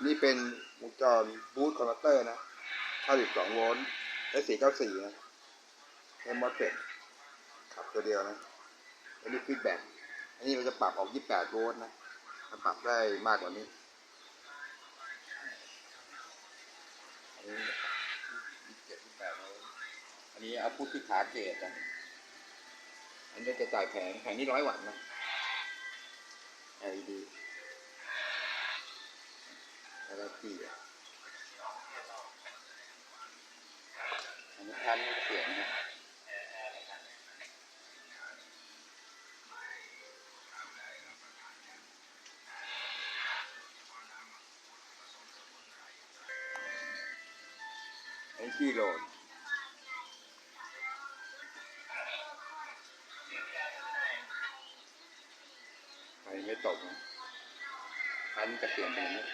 นนี้เป็นวงจรบูทคอนเวเตอร์นะ52โวลต์และ494นะใช้มอสเฟตขับตัวเดียวนะ อันนี้ฟีดแบ็กอันนี้เราจะปรับออก 28 โวลต์นะมันปรับได้มากกว่านี้อันนี้27 28โวลต์อันนี้เอาพุทที่ขาเกตนะอันนี้จะจ่ายแผงแผงนี้ร้อยวัตต์นะ LED ที่อะอันนี้ทันเสียงนะไอ้ที่โหลดไฟไม่ตกนะคันจะเปลี่ยนไปนี้